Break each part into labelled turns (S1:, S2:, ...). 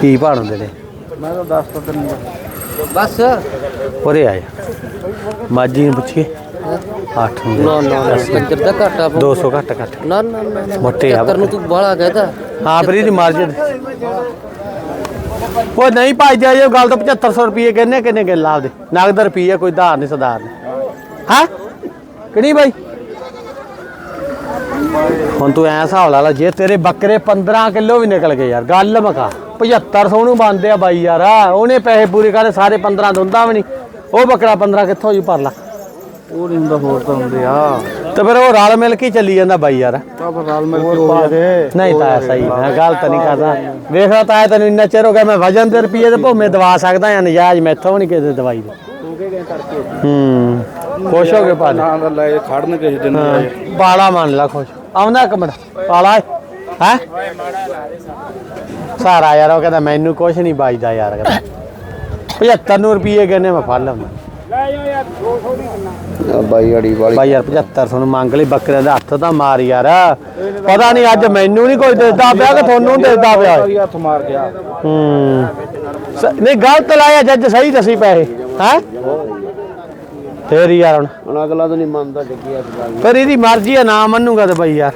S1: ਕੀ ਭਾਣ ਦੇ ਨੇ?
S2: ਮੈਂ ਤਾਂ ਦੱਸ ਤਾਂ ਤੈਨੂੰ।
S3: ਬਸ।
S1: ਉਰੇ ਆਏ ਮਾਜੀ ਨੂੰ ਪੁੱਛੀਏ। 8 ਹੁੰਦੇ
S3: ਨਾ ਨਾ। ਕੰਜਰ ਦਾ ਘਾਟਾ ਪਊ।
S1: 200 ਘੱਟ ਘੱਟ।
S3: ਨਾ ਨਾ ਨਾ।
S1: ਮੋਟੇ ਆ
S3: ਚੱਕਰ ਨੂੰ ਤੂੰ ਬਾਹਲਾ ਕਹਿਦਾ
S1: ਹਾਂ ਫਿਰ ਇਹਦੀ ਮਾਰਜਨ। ਉਹ ਨਹੀਂ ਭਾਈ ਜਾ ਇਹ ਗੱਲ ਤਾਂ 7500 ਰੁਪਏ ਕਹਿੰਨੇ ਕਿੰਨੇ ਕਿ ਲਾਭ ਦੇ। ਨਗਦ ਰੁਪਏ ਕੋਈ ਧਾਰ ਨਹੀਂ ਸਦਾਰ ਨਹੀਂ। ਹਾਂ? ਕਿਹੜੀ ਬਾਈ? ਹੁਣ ਤੂੰ ਐ ਹਿਸਾਬ ਲਾ ਲਾ ਜੇ ਤੇਰੇ ਬੱਕਰੇ 15 ਕਿਲੋ ਵੀ ਨਿਕਲ ਗਏ ਯਾਰ ਗੱਲ ਮਕਾ 7500 ਨੂੰ ਬੰਦੇ ਆ ਬਾਈ ਯਾਰ। ਉਹਨੇ ਪੈਸੇ ਪੂਰੇ ਕਰੇ ਸਾਰੇ 15 ਦਿੰਦਾ ਵੀ ਨਹੀਂ। ਉਹ ਬੱਕਰਾ 15 ਕਿੱਥੋਂ ਜੀ ਭਰ ਲਾ
S2: ਉਹ ਨਹੀਂ ਹੁੰਦਾ ਹੋਰ ਤਾਂ ਹੁੰਦੇ ਆ।
S1: ਤੇ ਫਿਰ ਉਹ ਰਲ ਮਿਲ ਕੇ ਹੀ ਚੱਲੀ ਜਾਂਦਾ ਬਾਈ ਯਾਰ।
S2: ਤਾਂ ਫਿਰ ਰਲ ਮਿਲ ਕੇ ਹੋ ਦੇ।
S1: ਨਹੀਂ ਤਾਂ ਸਹੀ ਮੈਂ ਗਲਤ ਨਹੀਂ ਕਰਦਾ। ਵੇਖਦਾ ਤਾਂ ਤੈਨੂੰ ਇੰਨਾ ਚਿਰ ਹੋ ਗਿਆ ਮੈਂ ਵਜਨ ਦੇ ਰੁਪਏ ਤੇ ਭੋਵੇਂ ਦਵਾ ਸਕਦਾ ਆ ਨਜਾਇਜ਼ ਮੈਥੋਂ ਨਹੀਂ ਕਿਸੇ ਦਵਾਈ ਦੇ। ਹੂੰ ਖੁਸ਼ ਹੋ ਗਏ ਭਾਜੀ
S2: ਨਾ ਲੈ ਖੜਨ ਕਿਸੇ ਦਿਨ
S1: ਹਾਂ, ਪਾਲਾ ਮੰਨ ਲਾ ਖੁਸ਼। ਆਉਂਦਾ ਇੱਕ ਮਿੰਟ ਪਾਲਾ ਹੈ? ਸਾਰਾ ਯਾਰ ਉਹ ਕਹਿੰਦਾ ਮੈਨੂੰ ਕੁਛ ਨਹੀਂ ਬਾਜਦਾ ਯਾਰ ਕਹਿੰਦਾ। 75 ਨੂੰ ਰੁਪਏ ਕਹਿੰਦੇ ਮੈਂ ਫੜ ਲਵਾਂ
S2: ਬਾਈ ਅੜੀ ਵਾਲੀ।
S1: ਬਾਈ ਯਾਰ 7500 ਨੂੰ ਮੰਗ ਲਈ ਬੱਕਰੇ ਦੇ ਹੱਥ ਤਾਂ ਮਾਰ ਯਾਰ। ਪਤਾ ਨਹੀਂ ਅੱਜ ਮੈਨੂੰ ਨਹੀਂ ਕੋਈ ਦਿਸਦਾ ਪਿਆ ਕਿ ਤੁਹਾਨੂੰ ਦਿਸਦਾ ਪਿਆ
S2: ਹੱਥ ਮਾਰ ਗਿਆ।
S1: ਹੂੰ। ਨਹੀਂ ਗਲਤ ਲਾਇਆ ਜੱਜ ਸਹੀ ਦਸੀ ਪੈਸੇ ਹੈ? ਫੇਰ ਯਾਰ ਹੁਣ।
S2: ਹੁਣ ਅਗਲਾ ਤਾਂ ਨਹੀਂ ਮੰਨਦਾ ਜੱਗੀ ਇਸ ਗੱਲ
S1: ਪਰ ਇਹਦੀ ਮਰਜ਼ੀ ਆ ਨਾ ਮੰਨੂਗਾ ਤੇ ਬਈ ਯਾਰ।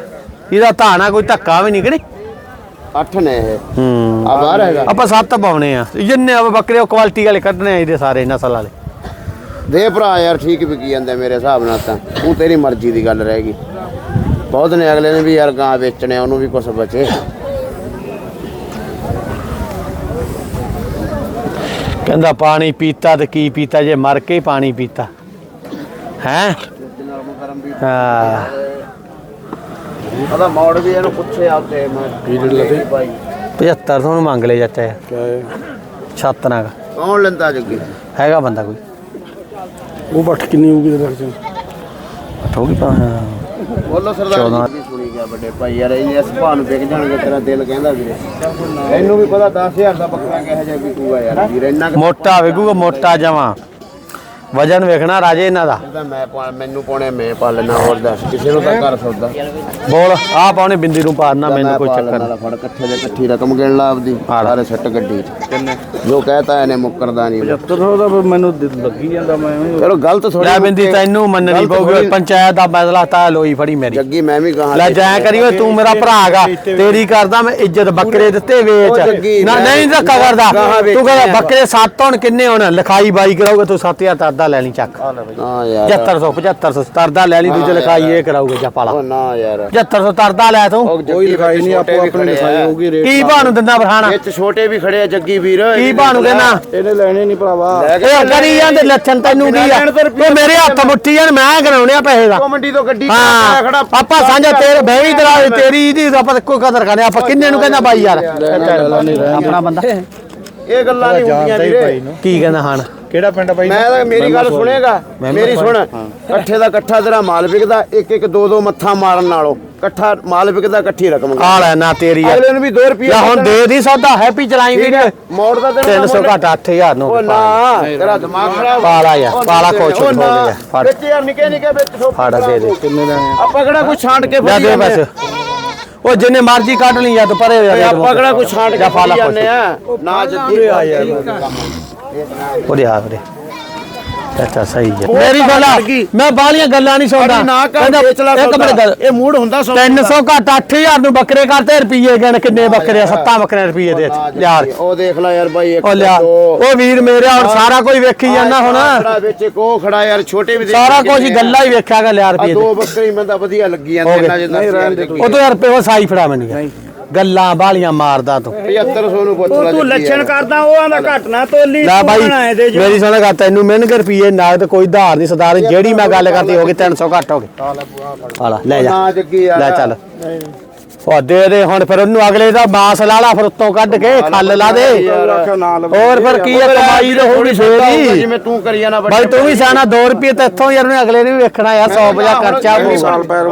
S1: ਇਹਦਾ ਧਾਣਾ ਕੋਈ ਧੱਕਾ ਵੀ ਨਹੀਂ ਕਿ ਨਹੀਂ?
S2: ਅੱਠ ਨੇ ਇਹ।
S1: ਹੂੰ।
S2: ਆ ਬਾਹਰ ਹੈਗਾ।
S1: ਆਪਾਂ ਸੱਤ ਪਾਉਣੇ ਆ। ਜਿੰਨੇ ਆ ਬੱਕਰੇ ਉਹ ਕੁਆਲਿਟੀ ਵਾਲੇ ਕੱਢਣੇ ਆ ਇਹਦੇ ਸਾਰੇ ਨਸਲ ਵਾਲੇ।
S2: ਦੇ ਭਰਾ ਯਾਰ ਠੀਕ ਵਿਕੀ ਜਾਂਦੇ ਮੇਰੇ ਹਿਸਾਬ ਨਾਲ ਤਾਂ। ਉਹ ਤੇਰੀ ਮਰਜ਼ੀ ਦੀ ਗੱਲ ਰਹਿ ਗਈ। ਬਹੁਤ ਨੇ ਅਗਲੇ ਨੇ ਵੀ ਯਾਰ ਗਾਂ ਵੇਚਣੇ ਉਹਨੂੰ ਵੀ ਕੁਝ ਬਚੇ।
S1: ਕਹਿੰਦਾ ਪਾਣੀ ਪੀਤਾ ਤੇ ਕੀ ਪੀਤਾ? ਜੇ ਮਰ ਕੇ ਪਾਣੀ ਪੀਤਾ। ਹੈ? ਹਾਂ।
S2: ਉਹਦਾ ਮੋੜ ਵੀ ਇਹਨੂੰ ਪੁੱਛੇ ਆਪਦੇ ਮੈਂ ਫੀਡ ਲਵੇ ਭਾਈ।
S1: 7500 ਨੂੰ ਮੰਗ ਲੈ ਜਾਂਦੇ
S2: ਕਿਆ
S1: ਛੱਤ ਨਾਲ।
S2: ਕੌਣ ਲੈਂਦਾ ਜੱਗੀ?
S1: ਹੈਗਾ ਬੰਦਾ ਕੋਈ।
S2: ਉਹ ਬੱਠ ਕਿੰਨੀ ਹੋਊਗੀ ਤੇਰੇ ਖਿਆਲ
S1: ਠੋਕੀ ਪਾ
S2: ਬੋਲੋ ਸਰਦਾਰ ਜੀ ਸੁਣੀ ਗਿਆ ਵੱਡੇ ਭਾਈ ਯਾਰ ਇਹ ਇਸ ਭਾਅ ਨੂੰ ਵਿਕ ਜਾਣਗੇ ਤੇਰਾ ਦਿਲ ਕਹਿੰਦਾ ਵੀਰੇ। ਇਹਨੂੰ ਵੀ ਪਤਾ 10000 ਦਾ ਬੱਕਰਾ ਕਿਹੋ ਜਿਹਾ ਵਿਕੂਗਾ ਯਾਰ ਵੀਰ ਇੰਨਾ ਕੁ
S1: ਮੋਟਾ ਵੇਗੂਗਾ ਮੋਟਾ ਜਮਾ। ਵਜਨ ਵੇਖਣਾ ਰਾਜੇ ਇਹਨਾਂ ਦਾ।
S2: ਤਾਂ ਮੈਂ ਪਾ- ਮੈਨੂੰ ਪਾਉਣੇ ਮੈਂ ਪਾ ਲੈਣਾ ਹੋਰ ਦੱਸ ਕਿਸੇ ਨੂੰ ਤਾਂ ਕਰ ਸਕਦਾ।
S1: ਬੋਲ ਆ ਪਾਉਣੇ ਬਿੰਦੀ ਨੂੰ ਪਾੜਨਾ ਮੈਨੂੰ ਕੋਈ ਚੱਕਰ ਨਹੀਂ।
S2: ਫੜ ਇਕੱਠੇ ਦੇ ਇਕੱਠੀ ਰਕਮ ਗਿਣ ਲਾ ਆਪਦੀ
S1: ਹਾਂ।
S2: ਸਾਰੇ ਸੱਟ ਗੱਡੀ ਚ। ਕਿੰਨੇ? ਜੋ ਕਹਤਾ ਇਹਨੇ ਮੁੱਕਰਦਾ ਨਹੀਂ।
S4: 7500 ਦਾ ਫਿਰ ਮੈਨੂੰ ਦਿ- ਲੱਗੀ ਜਾਂਦਾ ਮੈਂ ਐਵੇਂ
S2: ਚਲੋ ਗਲਤ ਥੋੜੀ
S1: ਲੈ ਬਿੰਦੀ ਤੈਨੂੰ ਮੰਨਣੀ ਪਊਗੀ ਪੰਚਾਇਤ ਦਾ ਬਦਲਾ ਤਾਂ ਲੋਈ ਫੜੀ ਮੇਰੀ।
S2: ਜੱਗੀ ਮੈਂ ਵੀ ਕਹਾਂ
S1: ਲੈ ਜਾਇਆ ਕਰੀਓ ਤੂੰ ਮੇਰਾ ਭਰਾ ਹੈਗਾ ਤੇਰੀ ਕਰਦਾ ਮੈਂ ਇੱਜ਼ਤ ਬੱਕਰੇ ਦਿੱਤੇ
S2: ਉਹ
S1: ਵੇਚ
S2: ਜੱਗੀ,
S1: ਨਾ
S2: ਮੈਂ-
S1: ਨਹੀਂ ਧੱਕਾ ਕਰਦਾ
S2: ਗਾਹਾਂ ਵੇਚਣੇ
S1: ਤੂੰ ਕਹਿੰਦਾ
S2: ਆ।
S1: ਬੱਕਰੇ ਸੱਤ ਹੁਣ ਕਿੰਨੇ ਹੁਣ? ਲਿਖਾਈ ਬਾਈ ਕਰਾਓਗੇ ਤੂੰ 7000 ਤਰਦਾ ਲੈ ਲਈ ਚੱਕ।
S2: ਹਾਂ ਯਾਰ।
S1: 7500 7500 ਤਰਦਾ ਲੈ ਲਈ ਦੂਜੇ ਲਿਖਾਈ ਇਹ ਕਰਾਊਗਾ ਜਾ ਪਾਲਾ।
S2: ਉਹ ਨਾ ਯਾਰ।
S1: 7500 ਤਰਦਾ ਲੈ ਤੂੰ।
S2: ਕੋਈ ਲਿਖਾਈ ਨਹੀਂ ਆਪੋ ਆਪਣੀ ਲਿਖਾਈ ਹੋਊਗੀ
S1: ਕੀ ਭਾਅ ਨੂੰ ਦਿੰਦਾ ਬਰਹਾਨਾ
S2: ਵਿੱਚ ਛੋਟੇ ਵੀ ਖੜੇ ਆ ਜੱਗੀ ਵੀਰ।
S1: ਕੀ ਭਾਅ ਨੂੰ ਕਹਿੰਦਾ?
S4: ਇਹਨੇ ਲੈਣੇ ਨਹੀਂ ਭਰਾਵਾ।
S2: ਲੈ
S1: ਇਹ ਕਰੀ ਜਾਂਦੇ ਲੱਛਣ ਤੈਨੂੰ ਕੀ ਆ? ਤੂੰ ਮੇਰੇ ਹੱਥ ਮੁੱਠੀ ਜਾਣ ਮੈਂ ਕਰਾਉਣੇ ਆ ਪੈਸੇ ਦਾ।
S2: ਉਹ ਮੰਡੀ ਤੋਂ ਗੱਡੀ
S1: ਹਾਂ
S2: ਖੜਾ
S1: ਆਪਾਂ ਸਾਂਝਾ ਤੇਰੇ ਬਹਿ ਵੀ ਤੇਰਾ ਤੇਰੀ ਇਹਦੀ ਆਪਾਂ ਕੋਈ ਕਦਰ ਕਰਦੇ ਆਪਾਂ ਕਿੰਨੇ ਨੂੰ ਕਹਿੰਦਾ ਬਾਈ ਯਾਰ? ਆਪਣਾ ਬੰਦਾ।
S2: ਇਹ ਗੱਲਾਂ ਨਹੀਂ ਹੁੰਦੀਆਂ ਵੀਰੇ।
S1: ਕੀ ਕਹਿੰਦਾ ਹਣ?
S4: ਕਿਹੜਾ ਪਿੰਡ ਬਾਈ
S2: ਮੈਂ ਤਾਂ ਮੇਰੀ ਗੱਲ ਸੁਣੇਗਾ ਮੇਰੀ ਸੁਣ। ਇਕੱਠੇ ਦਾ ਇਕੱਠਾ ਤੇਰਾ ਮਾਲ ਵਿਕਦਾ ਇੱਕ ਇੱਕ ਦੋ ਦੋ ਮੱਥਾ ਮਾਰਨ ਨਾਲੋਂ। ਇਕੱਠਾ ਮਾਲ ਵਿਕਦਾ ਇਕੱਠੀ ਰਕਮ
S1: ਆ ਲੈ ਨਾ ਤੇਰੀ ਯਾਰ
S2: ਅਗਲੇ ਨੂੰ ਵੀ 2 ਰੁਪਏ
S1: ਯਾ ਹੁਣ ਦੇ ਦੀ ਸੌਦਾ ਹੈਪੀ ਚਲਾਈ
S2: ਹੈ। ਮੋੜ ਦਾ ਤੈਨੂੰ
S1: 300 ਘੱਟ 8000 ਨੂੰ
S2: ਉਹ ਨਾ ਤੇਰਾ ਦਿਮਾਗ ਖਰਾਬ।
S1: ਪਾਲਾ ਯਾਰ,
S2: ਉਹ
S1: ਪਾਲਾ
S2: ਉਹ
S1: ਹੋ
S2: ਨਾ,
S1: ਗਿਆ, ਫੜ।
S2: ਵਿੱਚ ਯਾਰ ਨਿੱਕੇ ਨਿੱਕੇ ਵਿੱਚ
S1: ਫੜ ਦੇ ਦੇ।
S4: ਕਿੰਨੇ ਲੈਣੇ
S2: ਆਪਾਂ ਕਿਹੜਾ ਕੋਈ ਛਾਂਟ ਕੇ ਫੜੀ
S1: ਦੇ
S2: ਜਾਂਦੇ
S1: ਬਸ। ਉਹ ਜਿੰਨੇ ਮਰਜ਼ੀ ਕੱਢ ਲਈ ਜਾਂ ਤੂੰ ਪਰੇ
S2: ਆ। ਆਪਾਂ ਕਿਹੜਾ ਕੋਈ ਛਾਂਟ ਕੇ
S1: ਜਾ ਫਾਲਾ
S2: ਫੜੀ ਜਾਂਦੇ ਆ? ਨਾ ਜੱਦੀ ਆ ਯਾਰ
S1: ਉਹਦੇ ਆ ਉਹਦੇ ਅੱਛਾ ਸਹੀ ਹੈ। ਮੇਰੀ ਗੱਲ ਮੈਂ ਬਾਹਲੀਆਂ ਗੱਲਾਂ ਨਹੀਂ ਸੁਣਦਾ।
S2: ਨਾ
S1: ਇੱਕ ਮਿੰਟ ਗੱਲ।
S2: ਇਹ ਮੂਡ ਹੁੰਦਾ ਸੌਦਾ
S1: 300 ਘੱਟ 8000 ਨੂੰ ਬੱਕਰੇ ਕਰਤੇ ਰੁਪਏ ਗਣ ਕਿੰਨੇ ਬੱਕਰੇ ਸੱਤਾਂ ਬੱਕਰੇ ਰੁਪਏ ਦੇ ਯਾਰ।
S2: ਉਹ ਦੇਖ ਲੈ ਯਾਰ ਬਾਈ ਇੱਕ
S1: ਉਹ ਲਿਆ।
S2: ਦੋ।
S1: ਉਹ ਵੀਰ ਮੇਰੇ ਹੁਣ ਸਾਰਾ ਕੁਝ ਵੇਖੀ ਜਾਂਦਾ ਹੁਣ।
S2: ਵਿੱਚ ਇੱਕ ਉਹ ਖੜਾ ਯਾਰ ਛੋਟੇ ਵੀ ਦੇਖ
S1: ਸਾਰਾ ਕੁਝ। ਗੱਲਾਂ ਹੀ ਵੇਖਿਆਗਾ ਲਿਆ
S2: ਆ
S1: ਰੁਪਏ ਦੇ
S2: ਬੱਕਰੀ ਬੰਦਾ ਵਧੀਆ ਲੱਗੀ ਜਾਂਦੇ। ਇਹਨਾਂ ਜਿੰਨਾ ਯਾਰ
S1: ਉਹ ਤੋਂ ਯਾਰ ਪਿਓ ਸਾਈ ਫੜਾ ਮੈਨੂੰ ਯਾਰ। ਗੱਲਾਂ ਬਾਲੀਆਂ ਮਾਰਦਾ ਤੂੰ।
S2: 7500 ਨੂੰ ਪੁੱਛ ਲੈ
S4: ਤੂੰ ਲੱਛਣ ਕਰਦਾ ਉਹ ਆਂਦਾ ਘੱਟ ਨਾ ਤੋਲੀ
S1: ਲੈ
S4: ਤੂੰ
S1: ਬਾਈ
S4: ਬਣਾਏ ਦੇ ਜੋ
S1: ਮੇਰੀ ਸੁਣ ਗਾ ਤੈਨੂੰ ਮਿਹਨਤ ਰੁਪਏ ਨਗਦ ਕੋਈ ਧਾਰ ਨਹੀਂ ਸਰਦਾਰ ਜਿਹੜੀ ਮੈਂ ਗੱਲ ਕਰਦੀ ਹੋ ਗਈ 300 ਘੱਟ ਹੋ ਗਏ ਆਲਾ ਲੈ ਜਾ।
S2: ਨਾ ਜੱਗੀ ਯਾਰ
S1: ਲੈ ਚੱਲ। ਉਹ ਦੇ ਦੇ ਹੁਣ ਫਿਰ ਉਹਨੂੰ ਅਗਲੇ ਦਾ ਮਾਸ ਲਾ ਲਾ ਫਿਰ ਉੱਤੋਂ ਕੱਢ ਕੇ ਖੱਲ ਲਾ ਦੇ। ਹੋਰ ਫਿਰ ਕੀ ਆ ਕਮਾਈ ਤਾਂ ਹੋਣੀ ਫੇਰ ਹੀ।
S2: ਜਿਵੇਂ ਤੂੰ ਕਰੀ ਜਾਣਾ
S1: ਬਾਈ ਤੂੰ ਵੀ ਸਿਆਣਾ 2 ਰੁਪਏ ਤੇ ਇੱਥੋਂ ਯਾਰ ਉਹਨੇ ਅਗਲੇ ਨੇ ਵੀ ਵੇਖਣਾ ਯਾਰ 100 50 ਖਰਚਾ ਹੋਊ
S4: ਸਾਲ ਪੈਰ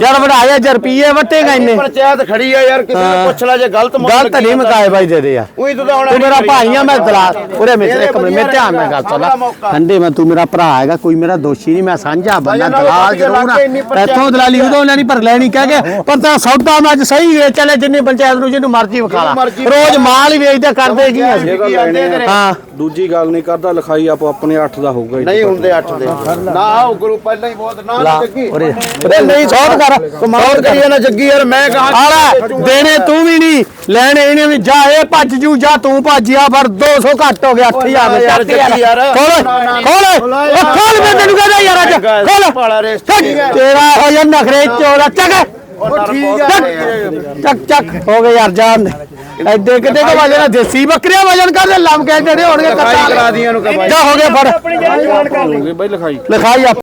S1: ਯਾਰ ਵਢਾਇਆ ਜੇ ਰੁਪਏ ਵਟੇਗਾ ਇੰਨੇ
S2: ਪੰਚਾਇਤ ਖੜੀ ਆ ਯਾਰ ਕਿਸੇ ਨੂੰ ਪੁੱਛ ਲੈ ਜੇ ਗਲਤ ਮੁੱਲ
S1: ਗਲਤ ਨਹੀਂ ਮਕਾਏ ਬਾਈ ਦੇ ਦੇ ਯਾਰ
S2: ਉਹੀ ਤੂੰ ਤਾਂ ਹੁਣ
S1: ਤੂੰ ਮੇਰਾ ਭਾਈ ਆ ਮੈਂ ਦਲਾ ਉਰੇ ਮੇਰੇ ਇੱਕ ਮਿੰਟ ਮੇਰੇ ਧਿਆਨ ਨਾਲ ਗੱਲ ਸੁਣ ਲੈ। ਹੰਡੇ ਮੈਂ ਤੂੰ ਮੇਰਾ ਭਰਾ ਹੈਗਾ ਕੋਈ ਮੇਰਾ ਦੋਸ਼ੀ ਨਹੀਂ ਮੈਂ ਸਾਂਝਾ ਬੰਦਾ ਦਲਾਲ ਜ਼ਰੂਰ ਆ। ਇੱਥੋਂ ਦਲਾਲੀ ਉਦੋਂ ਲੈਣੀ ਪਰ ਲੈਣੀ ਕਹਿ ਕੇ ਪਰ ਤਾਂ ਸੌਦਾ ਮੈਂ ਅੱਜ ਸਹੀ ਵੇਚ ਚਲੇ ਜਿੰਨੀ ਪੰਚਾਇਤ ਨੂੰ ਜਿਹਨੂੰ ਮਰਜ਼ੀ ਵਿਖਾਲਾ
S2: ਮਰਜ਼ੀ
S1: ਰੋਜ਼ ਮਾਲ ਹੀ ਵੇਚਦੇ ਕਰਦੇ ਕੀ ਅਸੀਂ?
S2: ਕੀ ਆਂਦੇ। ਤੇਰੇ?
S1: ਹਾਂ।
S4: ਦੂਜੀ ਗੱਲ ਨਹੀਂ ਕਰਦਾ ਲਿਖਾਈ ਆਪੋ ਆਪਣੇ 8 ਦਾ ਹੋਊਗਾ।
S2: ਨਹੀਂ ਹੁੰਦੇ 8 ਦੇ। ਨਾ ਉਹ ਗੁਰੂ ਪਹਿਲਾਂ ਹੀ ਬਹੁਤ ਨਾ ਜੱਗੀ।
S1: ਉਰੇ ਨਹੀਂ ਸੌਟ ਕਰ
S2: ਕਮਾਲ ਕਰੀਏ ਨਾ ਜੱਗੀ ਯਾਰ ਮੈਂ ਕਹਾ
S1: ਆਲਾ ਦੇਣੇ ਤੂੰ ਵੀ ਨਹੀਂ ਲੈਣੇ ਇਹਨੇ ਵੀ ਜਾ ਇਹ ਭੱਜ ਜੂ ਜਾ ਤੂੰ ਭੱਜਿਆ ਫਿਰ 200 ਘੱਟ ਹੋ ਗਿਆ 8000
S2: ਨਾ ਯਾਰ, ਜੱਗੀ ਯਾਰ।
S1: ਖੋਲ ਖੋਲ ਉਹ ਖੋਲ ਮੈਂ ਤੈਨੂੰ ਕਹਿੰਦਾ ਯਾਰ ਅੱਜ ਖੋਲ।
S2: ਪਾਲਾ ਰੇਸ
S1: ਚੱਕ, ਤੇਰਾ ਹੋ ਜਾ ਨਖਰੇ ਚੋੜਾ ਚੱਕ। ਚੱਕ ਚੱਕ ਹੋ ਗਏ ਯਾਰ ਜਾਨ ਦੇ ਐਡੇ ਕਿਤੇ ਕੋ ਵਜਣਾ ਦੇਸੀ ਬੱਕਰੀਆਂ ਵਜਨ ਕਰਦੇ ਲੰਮ ਕੇ ਜਿਹੜੇ ਹੋਣਗੇ
S2: ਲਿਖਾਈ ਕਰਾ ਦੀਆਂ ਨੂੰ ਕਮਾਈ
S1: ਜਾ ਹੋ ਗਏ ਫੜ।
S4: ਕਰ ਲੂਗੇ ਬਈ ਲਿਖਾਈ।
S1: ਲਿਖਾਈ ਆ